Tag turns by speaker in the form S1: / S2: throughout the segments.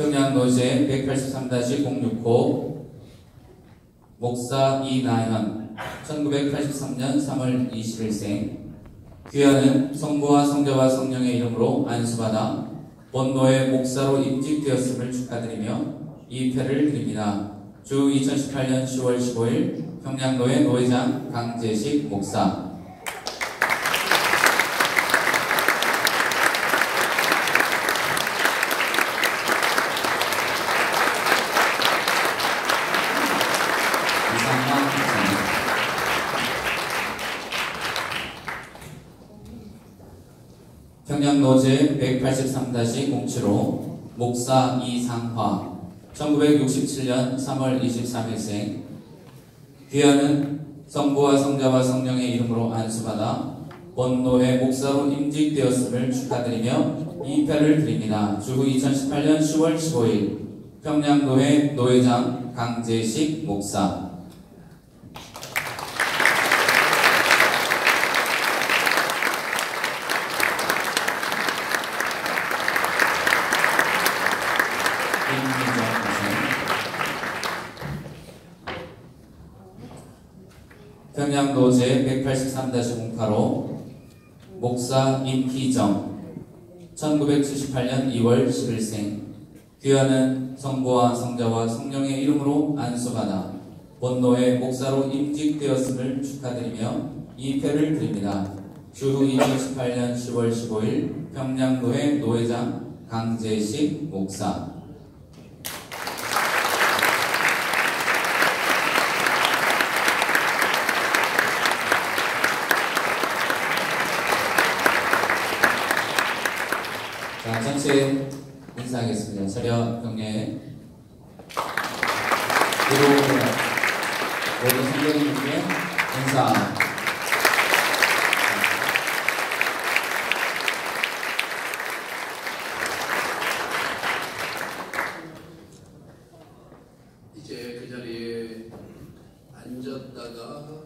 S1: 평양노제 183-065 목사 이나현 1983년 3월 21생 귀하는 성부와 성자와 성령의 이름으로 안수받아 본노의 목사로 임직되었음을 축하드리며 이 표를 드립니다. 주 2018년 10월 15일 평양노회 노회장 강재식 목사 이상만 목사님 평양노제 183-07호 목사 이상화 1967년 3월 23일생 귀하는 성부와 성자와 성령의 이름으로 안수받아 본노회 목사로 임직되었음을 축하드리며 이 표를 드립니다. 주 2018년 10월 15일 평양노회 노회장 강재식 목사 김민정 목사님 평양노제 183-08호 목사 임희정 1978년 2월 10일생 귀하는 성부와 성자와 성령의 이름으로 안수받아 본노의 목사로 임직되었음을 축하드리며 이 표를 드립니다. 주 2018년 10월 15일 평양노회 노회장 강재식 목사 자, 전체 인사하겠습니다. 차렷 경례. 그리고 모든 성도님께 인사.
S2: 그 앉았다가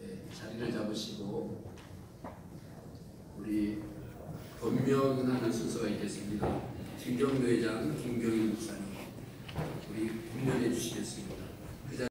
S2: 네, 자리를 잡으시고 우리 본 명하는 순서가 있겠습니다. 김경회장 김경일 목사님 우리 본명해 주시겠습니다.